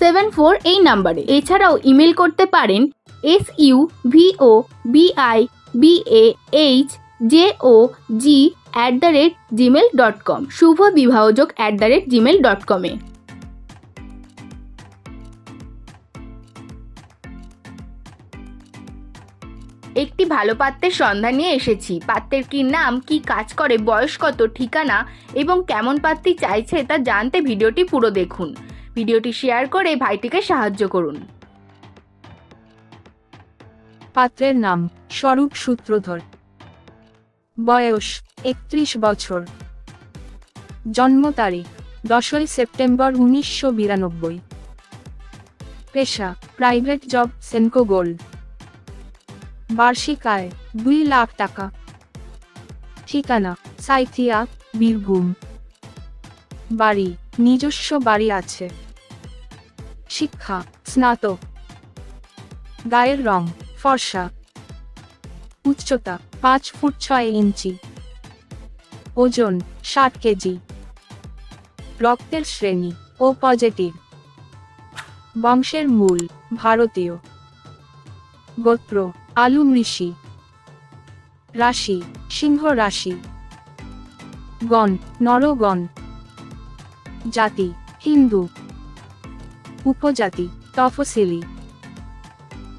seven four এই নাম্বারে। এছাড়াও ইমেল করতে পারেন S U V O B I B A H J O G at the rate Gmail dot com Shubho Bibahjog at the rate Gmail dot কমে একটি ভালো পাত্রের সন্ধান নিয়ে এসেছি। পাত্রের কি নাম, কি কাজ করে, বয়স কত, ঠিকানা এবং কেমন পাত্রী চাইছে তা জানতে ভিডিওটি পুরো দেখুন। ভিডিওটি শেয়ার করে ভাইটিকে সাহায্য করুন। পাত্রের নাম স্বরূপ সূত্রধর। বয়স একত্রিশ বছর। জন্ম তারিখ দশই সেপ্টেম্বর উনিশশো বিরানব্বই। পেশা প্রাইভেট জব সেনকো গোল্ড বার্ষিক আয় দুই লাখ টাকা। ঠিকানা সাইথিয়া বীরভূম। বাড়ি নিজস্ব বাড়ি আছে। শিক্ষা, স্নাতক। গায়ের রং, ফর্সা। উচ্চতা, পাঁচ ফুট ছয় ইঞ্চি। ওজন, ষাট কেজি। রক্তের শ্রেণি, ও পজিটিভ। বংশের মূল, ভারতীয়। গোত্র, আলু ঋষি রাশি, সিংহ রাশি। গণ, নরগণ। জাতি, হিন্দু। উপজাতি, তফসিলি।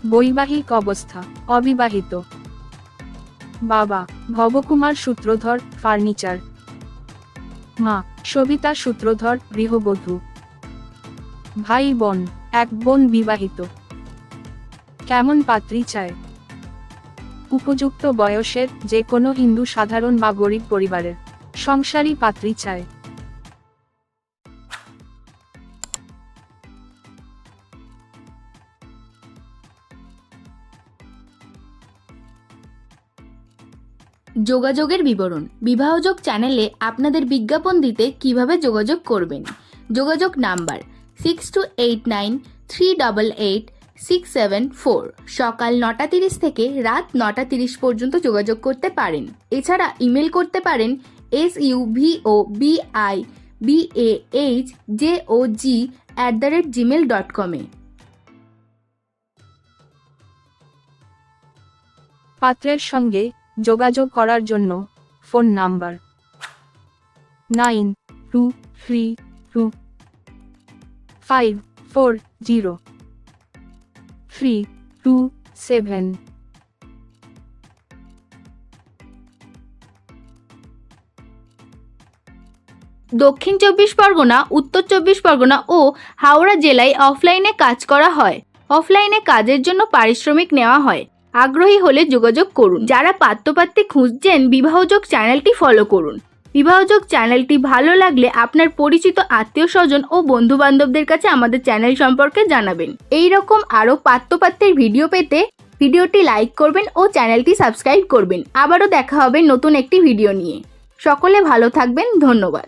বৈবাহিক অবস্থা, অবিবাহিত। বাবা, ভবকুমার সূত্রধর, ফার্নিচার। মা, সবিতা সূত্রধর, গৃহবধূ। ভাই বোন, এক বোন বিবাহিত। কেমন পাত্রী চায়? উপযুক্ত বয়সের যে কোনো হিন্দু সাধারণ বা গরিব পরিবারের সংসারী পাত্রী চায়। যোগাযোগের বিবরণ। বিবাহযোগ চ্যানেলে আপনাদের বিজ্ঞাপন দিতে কীভাবে যোগাযোগ করবেন? যোগাযোগ number six two eight nine three double eight six seven four সকাল নটা তিরিশ থেকে রাত নটা তিরিশ পর্যন্ত যোগাযোগ করতে পারেন। এছাড়া ইমেল করতে পারেন S U V O B I B A. H J O G at the rate Gmail dot কমে পাত্রের সঙ্গে যোগাযোগ করার জন্য phone number nine two three two five four zero three two seven. দক্ষিণ চব্বিশ পরগনা, উত্তর চব্বিশ পরগনা ও হাওড়া জেলায় অফলাইনে কাজ করা হয়। অফলাইনে কাজের জন্য পারিশ্রমিক নেওয়া হয়। আগ্রহী হলে যোগাযোগ করুন। যারা পাত্রপাত্রী খুঁজছেন, বিবাহযোগ চ্যানেলটি ফলো করুন। বিবাহযোগ চ্যানেলটি ভালো লাগলে আপনার পরিচিত আত্মীয় স্বজন ও বন্ধু বান্ধবদের কাছে আমাদের চ্যানেল সম্পর্কে জানাবেন। এই রকম আরও পাত্রপাত্রের ভিডিও পেতে ভিডিওটি লাইক করবেন ও চ্যানেলটি সাবস্ক্রাইব করবেন। আবারও দেখা হবে নতুন একটি ভিডিও নিয়ে। সকলে ভালো থাকবেন, ধন্যবাদ।